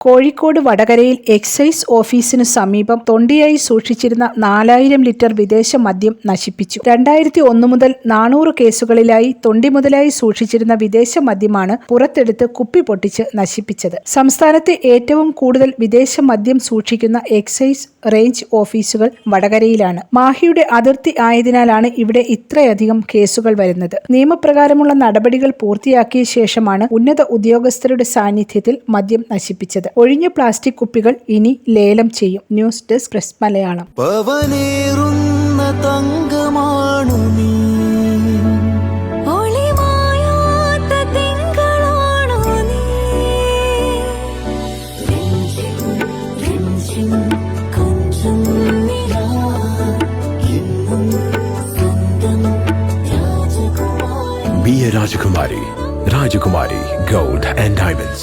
കോഴിക്കോട് വടകരയിൽ എക്സൈസ് ഓഫീസിനു സമീപം തൊണ്ടിയായി സൂക്ഷിച്ചിരുന്ന നാലായിരം ലിറ്റർ വിദേശ മദ്യം നശിപ്പിച്ചു. രണ്ടായിരത്തി ഒന്ന് മുതൽ നാനൂറ് കേസുകളിലായി തൊണ്ടി മുതലായി സൂക്ഷിച്ചിരുന്ന വിദേശ മദ്യമാണ് പുറത്തെടുത്ത് കുപ്പി പൊട്ടിച്ച് നശിപ്പിച്ചത്. സംസ്ഥാനത്തെ ഏറ്റവും കൂടുതൽ വിദേശ മദ്യം സൂക്ഷിക്കുന്ന എക്സൈസ് റേഞ്ച് ഓഫീസുകൾ വടകരയിലാണ്. മാഹിയുടെ അതിർത്തി ആയതിനാലാണ് ഇവിടെ ഇത്രയധികം കേസുകൾ വരുന്നത്. നിയമപ്രകാരമുള്ള നടപടികൾ പൂർത്തിയാക്കിയ ശേഷമാണ് ഉന്നത ഉദ്യോഗസ്ഥരുടെ സാന്നിധ്യത്തിൽ മദ്യം നശിപ്പിച്ചത്. ഒഴിഞ്ഞ പ്ലാസ്റ്റിക് കുപ്പികൾ ഇനി ലേലം ചെയ്യും. News desk press Malayalam. രാജകുമാരി തങ്കമാണു നീ. Be a Rajakumari. Rajakumari Gold and Diamonds.